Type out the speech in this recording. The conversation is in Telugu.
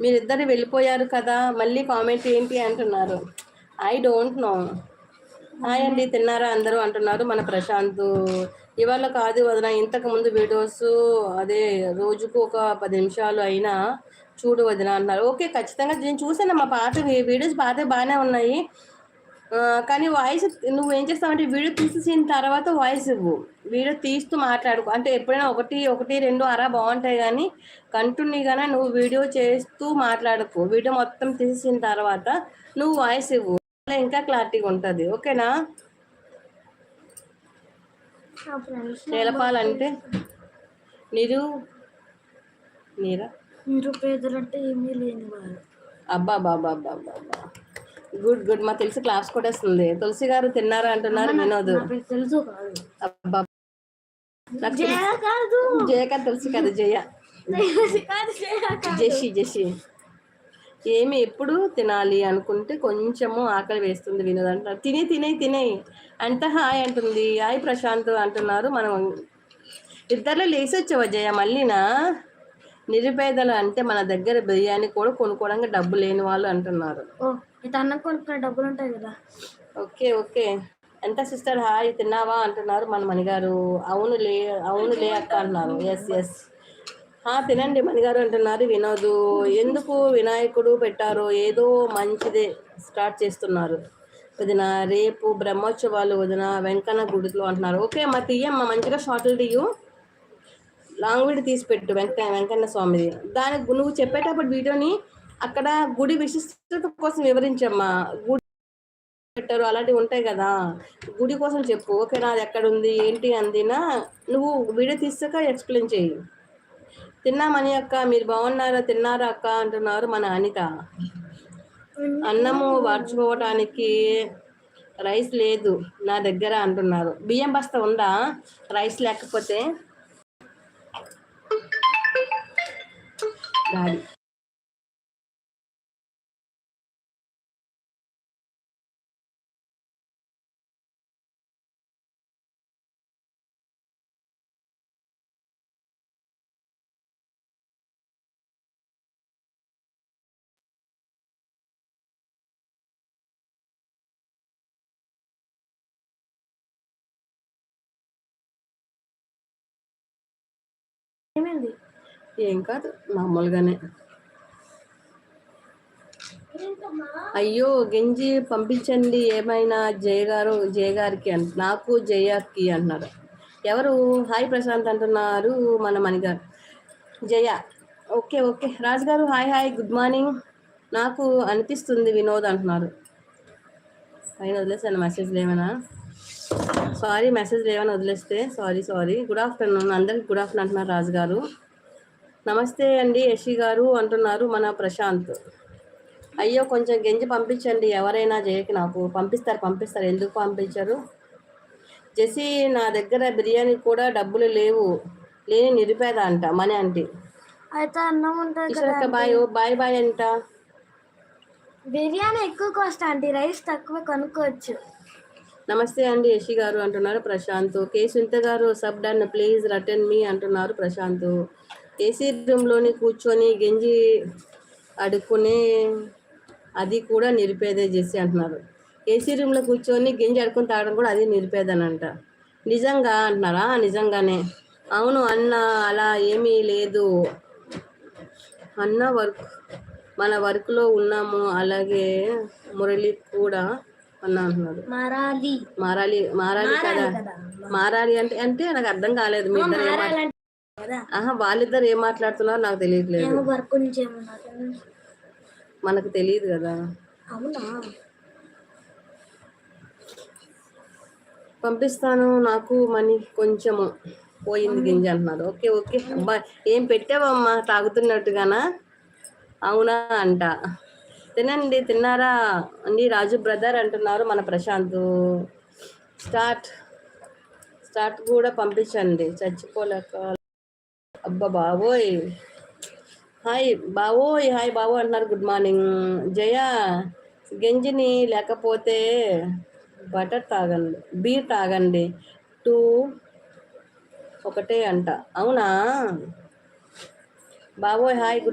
మీరిద్దరు వెళ్ళిపోయారు కదా మళ్ళీ కామెంట్ ఏంటి అంటున్నారు. ఐ డోంట్ నో హాయ్ అండి తిన్నారా అందరూ అంటున్నారు మన ప్రశాంత్. ఇవాళ కాదు వదిన ఇంతకు ముందు వీడియోస్ అదే రోజుకు ఒక పది నిమిషాలు అయినా చూడు వదిన అంటున్నారు. ఓకే ఖచ్చితంగా నేను చూసాను మా పాత వీడియోస్ పాత బాగానే ఉన్నాయి. కానీ వాయిస్ నువ్వు ఏం చేస్తావంటే వీడియో తీసేసిన తర్వాత వాయిస్ ఇవ్వు. వీడియో తీస్తూ మాట్లాడుకో. అంటే ఎప్పుడైనా ఒకటి ఒకటి రెండు అరా బాగుంటాయి కానీ కంటిన్యూగానే నువ్వు వీడియో చేస్తూ మాట్లాడుకో. వీడియో మొత్తం తీసేసిన తర్వాత నువ్వు వాయిస్ ఇవ్వు. అలా ఇంకా క్లారిటీగా ఉంటుంది. ఓకేనా? నా ఫ్రెండ్స్ తెలపాలంటే నీరు నీరా? నిరుపేదలంటే ఏమీ లేని వారు. అబ్బా బాబా అబ్బా. Good good. మా తెలిసి క్లాస్ కొట్టేస్తుంది. తులసి గారు తిన్నారా అంటున్నారు వినోద్. తెలుసు కాదు. తులసి. కాదు. జయ. జషి జషి. ఏమి ఎప్పుడు తినాలి అనుకుంటే కొంచెము ఆకలి వేస్తుంది వినోద్ అంటున్నారు. తినే తినే తినే. అంత హాయ్ అంటుంది. హాయ్ ప్రశాంత్ అంటున్నారు. మనం ఇద్దరు లేసి వచ్చావా జయ? మళ్ళీనా? నిరుపేదలు అంటే మన దగ్గర బిర్యానీ కూడా కొనుక్కోవడానికి డబ్బు లేని వాళ్ళు అంటున్నారు. ఓ ఇది అన్నం కొనుక్కునే డబ్బులు ఉంటాయి కదా. Okay okay. ఎంత సిస్టర్? హాయ్ తిన్నావా? అంటున్నారు మన మణిగారు. అవును లే అవును లే అక్క అన్నారు ఎస్ ఎస్ తినండి మణిగారు అంటున్నారు వినోద్. ఎందుకు వినాయకుడు పెట్టారో ఏదో మంచిదే స్టార్ట్ చేస్తున్నారు. వదిన రేపు బ్రహ్మోత్సవాలు వదిన వెంకన్న గుడిలో అంటున్నారు. ఓకే మా తీయమ్మ మంచిగా షార్ట్లు తీయు. లాంగ్ వీడియో తీసి పెట్టు వెంకట వెంకన్న స్వామిది. దానికి నువ్వు చెప్పేటప్పుడు వీడియోని అక్కడ గుడి విశిష్టత కోసం వివరించమ్మా. గుడి పెట్టారు అలాంటివి ఉంటాయి కదా. గుడి కోసం చెప్పు. ఓకే నాది ఎక్కడ ఉంది ఏంటి అందినా నువ్వు వీడియో తీసాక ఎక్స్ప్లెయిన్ చేయి తిన్నామని అక్క మీరు బాగున్నారా తిన్నారా అక్క అంటున్నారు మన అనిత. అన్నము వార్చుకోవటానికి రైస్ లేదు నా దగ్గర అంటున్నారు. బియ్యం బస్తా ఉందా? రైస్ లేకపోతే Vale. Emily. ఏం కాదు మామూలుగానే. అయ్యో గెంజి పంపించండి ఏమైనా జయ గారు జయ గారికి అంట నాకు జయకి అన్నారు. ఎవరు? హాయ్ ప్రశాంత్ అంటున్నారు మన మణిగారు జయ ఓకే ఓకే. రాజు గారు హాయ్ హాయ్ గుడ్ మార్నింగ్. నాకు అనిపిస్తుంది వినోద్ అంటున్నారు. పైన వదిలేసాను మెసేజ్లు లేవనా? సారీ మెసేజ్ లేవని వదిలేస్తే సారీ సారీ. గుడ్ ఆఫ్టర్నూన్ అందరికి గుడ్ ఆఫ్టర్నూన్ అంటున్నారు రాజు గారు. నమస్తే అండి యశి గారు అంటున్నారు మన ప్రశాంత్. అయ్యో కొంచెం గెంజి పంపించండి ఎవరైనా జయకి నాకు పంపిస్తారు పంపిస్తారు. ఎందుకు పంపించరు? జెసి నా దగ్గర బిర్యానీ కూడా డబ్బులు లేవు. లేని నిరుపేద అంట మనీ అంటే అయితే అన్నం ఉంటుంది కదా ఈశ్వరక్క బాయ్ ఓ బాయ్ బాయ్ అంట. బిర్యానీ ఎక్కువ కాస్ట్ ఆంటీ రైస్ తక్కువ కొనుక్కోవచ్చు. నమస్తే అండి యశి గారు అంటున్నారు ప్రశాంత్. కే సుంత గారు సబ్ డన్ ప్లీజ్ రటన్ మీ అంటున్నారు ప్రశాంత్. ఏసీ రూమ్లోని కూర్చొని గెంజి అడుక్కునే అది కూడా నిరుపేదే చేసి అంటున్నారు. ఏసీ రూమ్లో కూర్చొని గింజి అడుకుని తాగడం కూడా అది నిరుపేదనంట. నిజంగా అంటున్నారా? "ఆ, నిజంగానే. అవును అన్న అలా ఏమీ లేదు. అన్న వర్క్ మన వర్క్లో ఉన్నాము. అలాగే మురళి కూడా అన్న అంటున్నాడు. మారాలి. మారాలి మారాలి కదా. కదా. మారాలి అంటే అంటే నాకు అర్థం కాలేదు. మీ ఆహా వాళ్ళిద్దరు ఏం మాట్లాడుతున్నారో నాకు తెలియట్లేదు. వర్క్ నుంచి మనకు తెలియదు కదా. అవునా? పంపిస్తాను నాకు మనీ కొంచెము పోయింది గింజ అంటున్నారు. Okay okay. అబ్బా ఏం పెట్టావమ్మా? తాగుతున్నట్టుగానా? అవునా అంట. తినండి తిన్నారా? అండి రాజు బ్రదర్ అంటున్నారు మన ప్రశాంత్. స్టార్ట్. స్టార్ట్ కూడా పంపించండి. చచ్చిపోలేక అబ్బా బాబోయ్ హాయ్ బావోయ్ హాయ్ బావో అంటున్నారు గుడ్ మార్నింగ్. జయ గంజిని లేకపోతే బటర్ తాగండి బీర్ తాగండి. టూ ఒకటే అంట. అవునా? బావోయ్ హాయ్ గుడ్